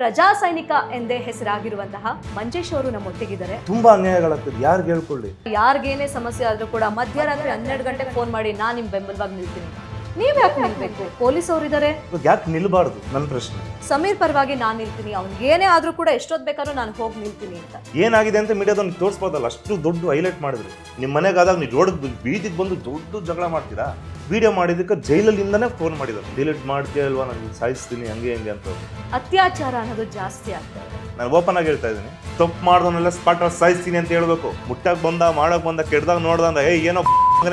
ಪ್ರಜಾ ಸೈನಿಕ ಎಂದೇ ಹೆಸರಾಗಿರುವಂತಹ ಮಂಜೇಶ್ ಅವರು ನಮ್ಮೊಟ್ಟಿಗಿದ್ದಾರೆ. ತುಂಬಾ ಅನ್ಯಾಯಗಳಾಗ್ತದೆ. ಯಾರಿಗೆ ಹೇಳ್ಕೊಳ್ಳಿ? ಯಾರಿಗೇನೇ ಸಮಸ್ಯೆ ಆದ್ರೂ ಕೂಡ ಮಧ್ಯರಾತ್ರಿ ಹನ್ನೆರಡು ಗಂಟೆಗೆ ಫೋನ್ ಮಾಡಿ ನಾನು ನಿಮ್ ಬೆಂಬಲವಾಗಿ ನಿಲ್ತೀನಿ. ನೀವ್ ಯಾಕೆ ನಿಲ್ಬೇಕು? ಪೊಲೀಸ್ ಅವ್ರು ಇವಾಗ ಯಾಕೆ ನಿಲ್ಬಾರ್ದು? ನನ್ನ ಪ್ರಶ್ನೆ. ಸಮೀರ್ ಪರವಾಗಿ ನಾನು ನಿಲ್ತೀನಿ. ಅವ್ನಿಗೆ ಏನೇ ಆದ್ರೂ ಕೂಡ ಎಷ್ಟೊತ್ತು ಬೇಕಾದ್ರೂ ನಾನು ಹೋಗಿ ನಿಲ್ತೀನಿ ಅಂತ. ಏನಾಗಿದೆ ಅಂತ ಮೀಡಿಯಾದವ್ನು ತೋರಿಸ್ಬೋದಲ್ಲ. ಅಷ್ಟು ದೊಡ್ಡ ಹೈಲೈಟ್ ಮಾಡಿದ್ರು. ನಿಮ್ಮ ಮನೆಗಾದಾಗ ನೀವು ರೋಡ್ ಬೀದಿಗೆ ಬಂದು ದೊಡ್ಡ ಜಗಳ ಮಾಡ್ತೀರಾ? ವಿಡಿಯೋ ಮಾಡಿದ್ದಕ್ಕೆ ಜೈಲಲ್ಲಿಂದನೇ ಫೋನ್ ಮಾಡಿದ್ರು. ಡಿಲೀಟ್ ಮಾಡ್ತೀಯ ಅಲ್ವಾ ನಾನು ಸಾಯಿಸ್ತೀನಿ ಹಂಗೆ ಹಂಗೆ ಅಂತ ಅತ್ಯಾಚಾರ ಅನ್ನೋದು ಜಾಸ್ತಿ ಆಗ್ತದೆ ನಾನು ಓಪನ್ ಆಗಿ ಹೇಳ್ತಾ ಇದ್ದೀನಿ. ತಪ್ಪು ಮಾಡ್ದವನ್ನೆಲ್ಲ ಸ್ಪಾಟ್ ಸಾಯಿಸ್ತೀನಿ ಅಂತ ಹೇಳ್ಬೇಕು. ಮುಟ್ಟಾಕ್ ಬಂದ ಮಾಡಕ್ ಬಂದ ಕೆಡ್ದಾಗ ನೋಡ್ದಂದ ಏ ಏನೋ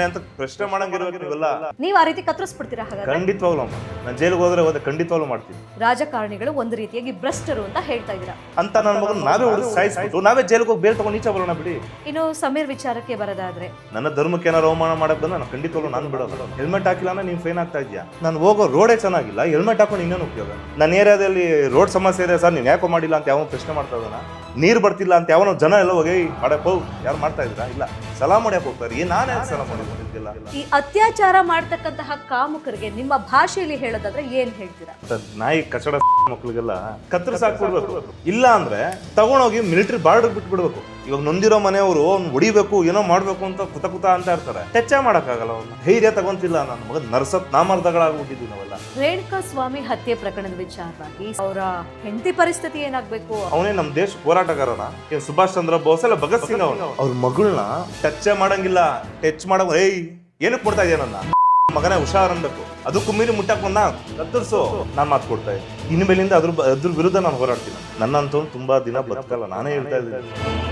ಅಂತ ಪ್ರಶ್ನೆ ಮಾಡಂಗಿರೋಲ್ಲ ನೀವ್ ಆ ರೀತಿ ಕತ್ತರಿಸ್ಬಿಡ್ತೀರಾ ಹಾಗಾದ್ರೆ? ಖಂಡಿತವಾಗ್ಲೂ ಅಮ್ಮ. ನಾನು ಜೈಲಿಗೆ ಹೋದ್ರೆ ಹೋದ್ರೆ ಖಂಡಿತವಾಗ್ಲೂ ಮಾಡ್ತೀನಿ. ರಾಜಕಾರಣಿಗಳು ಒಂದು ರೀತಿಯಾಗಿ ಭ್ರಷ್ಟರು ಅಂತ ಹೇಳ್ತಾ ಇದ್ದೀರಾ? ಅಂತ ನನ್ನ ಮಗನ ನಾವೇ ಹೊಡೆದು ಸಾಯಿಸ್ಬಿಟ್ಟು ನಾವೇ ಜೈಲಿಗೆ ಹೋಗಿ ಬೇರೆ ತಗೊಂಡು ಈಚೆ ಬರೋಣ ಬಿಡಿ. ಇನ್ನು ಸಮೀರ್ ವಿಚಾರಕ್ಕೆ ಬರೋದಾದ್ರೆ? ನನ್ನ ಧರ್ಮಕ್ಕೆ ಏನಾರು ಅವಮಾನ ಮಾಡಕ್ ಬಂದ್ರೆ ನಾನು ಖಂಡಿತವಾಗ್ಲೂ ನಾನು ಬಿಡೋದು ಹೆಲ್ಮೆಟ್ ಹಾಕಿಲ್ಲ ಅಂದ್ರೆ ನೀನು ಫೈನ್ ಆಗ್ತಾ ಇದೆಯಾ ನಾನು ಹೋಗೋ ರೋಡೇ ಚೆನ್ನಾಗಿಲ್ಲ ಹೆಲ್ಮೆಟ್ ಹಾಕೊಂಡು ಇನ್ನೇನು ಉಪಯೋಗ? ನನ್ನ ಏರಿಯಾದಲ್ಲಿ ರೋಡ್ ಸಮಸ್ಯೆ ಇದೆ ಸರ್ ನೀನು ಯಾಕೋ ಮಾಡಿಲ್ಲ ಅಂತ ಯಾವ ಪ್ರಶ್ನೆ ಮಾಡ್ತಾ ಇದ್ದಾನ? ನೀರು ಬರ್ತಿಲ್ಲ ಅಂತ ಯಾವನೋ ಜನ ಎಲ್ಲ ಹೋಗಿ ಹೋಗ್ ಯಾರು ಮಾಡ್ತಾ ಇದ್ದೀರಾ? ಇಲ್ಲ. ಸಲಾ ಮಾಡ್ಯಾಕ ಹೋಗ್ತಾರೆ. ಏನ್ ನಾನು ಸಲ ಸಲಾ ಮಾಡಿಲ್ಲ ಈ ಅತ್ಯಾಚಾರ ಮಾಡ್ತಕ್ಕಂತಹ ಕಾಮುಕರಿಗೆ ನಿಮ್ಮ ಭಾಷೆಯಲ್ಲಿ ಹೇಳೋದಾದ್ರೆ ಏನ್ ಹೇಳ್ತೀರಾ? ನಾಯಿ ಕಚಡ ಮಕ್ಳಿಗೆಲ್ಲ ಕತ್ತರಿಸಿ ಹಾಕ್ಬಿಡ್ಬೇಕು. ಇಲ್ಲ ಅಂದ್ರೆ ತಗೊಂಡೋಗಿ ಮಿಲಿಟರಿ ಬಾರ್ಡರ್ ಬಿಟ್ಬಿಡ್ಬೇಕು. ಇವಾಗ ನೊಂದಿರೋ ಮನೆಯವರು ಅವ್ನು ಹೊಡಿಬೇಕು ಏನೋ ಮಾಡ್ಬೇಕು ಅಂತ ಕುತ ಕುತ ಅಂತ ಇರ್ತಾರೆ. ಟೆಚ್ಚ ಮಾಡಕ್ಕಾಗಲ್ಲ ಅವ್ನ. ಧೈರ್ಯ ತಗೊಂತಿಲ್ಲ ನನ್ನ ಮಗ. ನರ್ಸತ್ ನಾಮರ್ದಗಳಾಗ್ಬಿಟ್ಟಿದ್ವಿ ನಾವೆಲ್ಲ. ರೇಣುಕಾ ಸ್ವಾಮಿ ಹತ್ಯೆ ಪ್ರಕರಣದ ವಿಚಾರವಾಗಿ ಅವರ ಹೆಂಡತಿ ಪರಿಸ್ಥಿತಿ ಏನಾಗ್ಬೇಕು? ಅವನೇ ನಮ್ಮ ದೇಶ ಹೋರಾಟಗಾರನ. ಸುಭಾಷ್ ಚಂದ್ರ ಬೋಸ್ ಅಲ್ಲ ಭಗತ್ ಸಿಂಗ್ ಅವನು. ಅವ್ರ ಮಗಳನ್ನ ಟಚ್ ಮಾಡಂಗಿಲ್ಲ. ಟಚ್ ಮಾಡ ಏಯ್ ಏನಕ್ಕೆ ಕೊಡ್ತಾ ಇದೆಯಾ ನನ್ನ? ಮಗನೇ ಹುಷಾರನ್ಬೇಕು ಅದಕ್ಕೂ ಮೀರಿ ಮುಟ್ಟಕ್ ಬಂದ ಕತ್ತರಿಸು. ನಾನ್ ಮಾತು ಕೊಡ್ತಾ ಇದ್ದೀನಿ. ಇನ್ನು ಮೇಲಿಂದ ಅದ್ರ ಅದ್ರ ವಿರುದ್ಧ ನಾನು ಹೋರಾಡ್ತೀನಿ. ನನ್ನಂತೂ ತುಂಬಾ ದಿನ ಬದುಕಲ್ಲ. ನಾನೇ ಹೇಳ್ತಾ ಇದ್ದೀನಿ.